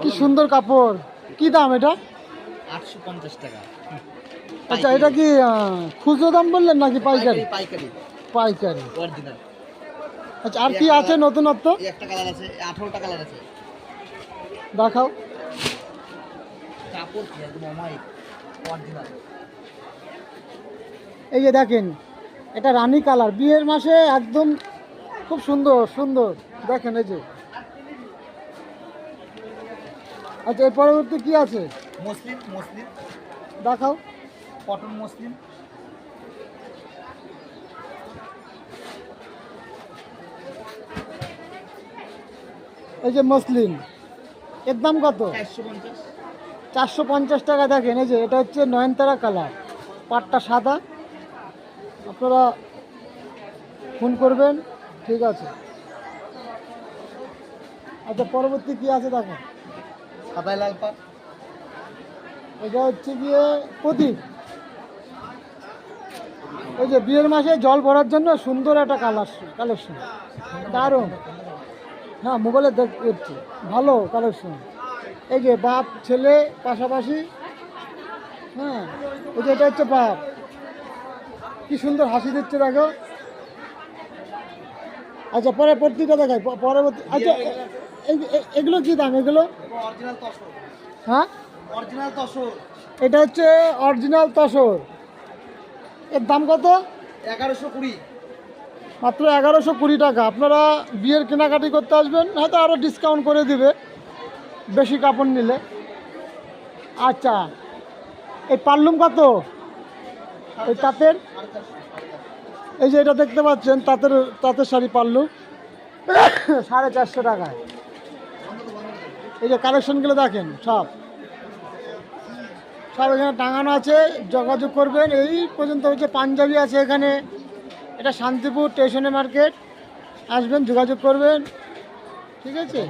কি সুন্দর কাপড়। কি দাম এটা? আটশো পঞ্চাশ টাকা। আচ্ছা এটা কি খুচরো দাম বললেন নাকি পাইকারি? পাইকারি পাইকারি। অরিজিনাল আচ্ছা আর কি আছে নতুনত্ব? একটা কালার আছে আঠারোটা কালার আছে। দেখাও। কাপড় কি একদম অরিজিনাল এই যে দেখেন এটা রানী কালার। বিয়ের মাসে একদম খুব সুন্দর সুন্দর। দেখেন এই যে। আচ্ছা এর পরবর্তী কি আছে? Muslin muslin. দেখাও। Cotton muslin. এই যে মুসলিম এর দাম কত? চারশো পঞ্চাশ টাকা দেখেন এই যে এটা হচ্ছে নয়নতারা কালার পাটটা সাদা। আপনারা ফোন করবেন ঠিক আছে। আচ্ছা পরবর্তী কি আছে দেখেন? সাদাই লাল পাট এটা হচ্ছে গিয়ে প্রদীপ। ওই যে বিয়ের মাসে জল ভরার জন্য সুন্দর একটা কালার কালেকশন। দারুণ। হ্যাঁ মোবাইলে দেখছি। ভালো কালেকশন। এই যে বাপ, ছেলে, পাশাপাশি হ্যাঁ ওই যে এটা হচ্ছে বাপ। কি সুন্দর হাসি দিচ্ছে দেখো। আচ্ছা পরে পরবর্তীটা দেখাই। পরবর্তী আচ্ছা এগুলো কি দাম, এগুলো? হ্যাঁ? এটা হচ্ছে অরিজিনাল তসর। এর দাম কত? এগারোশো কুড়ি মাত্র এগারোশো কুড়ি টাকা। আপনারা বিয়ের কেনাকাটি করতে আসবেন, হয়তো আরও ডিসকাউন্ট করে দিবে, বেশি কাপড় নিলে। আচ্ছা এই পারলুম কত? এই তাঁতের? এই যে এটা দেখতে পাচ্ছেন, তাঁতের তাঁতের শাড়ি পারলুম সাড়ে চারশো টাকায়। এই যে কালেকশনগুলো দেখেন, সব। সব এখানে টাঙানো আছে, যোগাযোগ করবেন। এই পর্যন্ত হচ্ছে পাঞ্জাবি আছে এখানে। এটা শান্তিপুর স্টেশনে মার্কেট। আসবেন, যোগাযোগ করবেন। ঠিক আছে?